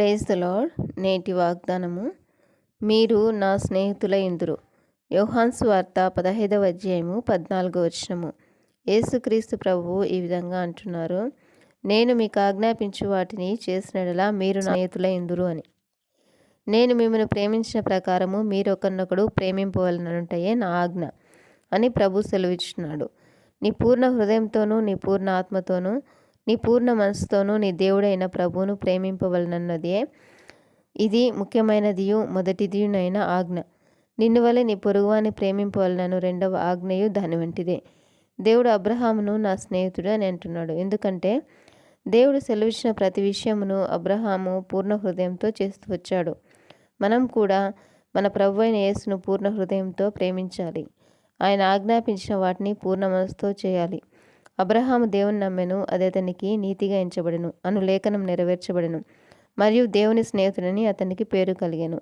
Praise the lord నేటి వాగ్దానము. మీరు నా స్నేహితుల ఇందురు యోహాన్స్ వార్త పదహైదవ అధ్యాయము పద్నాలుగో వచనము. యేసుక్రీస్తు ప్రభువు ఈ విధంగా అంటున్నారు. నేను మీకు ఆజ్ఞాపించు వాటిని చేసినలా మీరు నా స్నేహితుల ఇందురు అని. నేను మిమ్మల్ని ప్రేమించిన ప్రకారము మీరు ఒకరినొకడు ప్రేమింపవలనంటయే నా ఆజ్ఞ అని ప్రభు సెలవిచ్చున్నాడు. నీ పూర్ణ హృదయంతోనూ నీ పూర్ణ ఆత్మతోనూ నీ పూర్ణ మనసుతోనూ నీ దేవుడైన ప్రభువును ప్రేమింపవలనన్నదే. ఇది ముఖ్యమైనదియు మొదటిదియునైన ఆజ్ఞ. నిన్ను వలె నీ పొరుగువాన్ని ప్రేమింపవలనను రెండవ ఆజ్ఞయు దాని వంటిదే. దేవుడు అబ్రహామును నా స్నేహితుడు అని అంటున్నాడు. ఎందుకంటే దేవుడు సెలవిచ్చిన ప్రతి విషయమును అబ్రహాము పూర్ణ హృదయంతో చేస్తూ వచ్చాడు. మనం కూడా మన ప్రభు అయిన యేసును పూర్ణ హృదయంతో ప్రేమించాలి. ఆయన ఆజ్ఞాపించిన వాటిని పూర్ణ మనసుతో చేయాలి. అబ్రహాము దేవుని నమ్మెను అది అతనికి నీతిగా ఎంచబడెను అను లేఖనం నెరవేర్చబడెను మరియు దేవుని స్నేహితుడని అతనికి పేరు కలిగాను.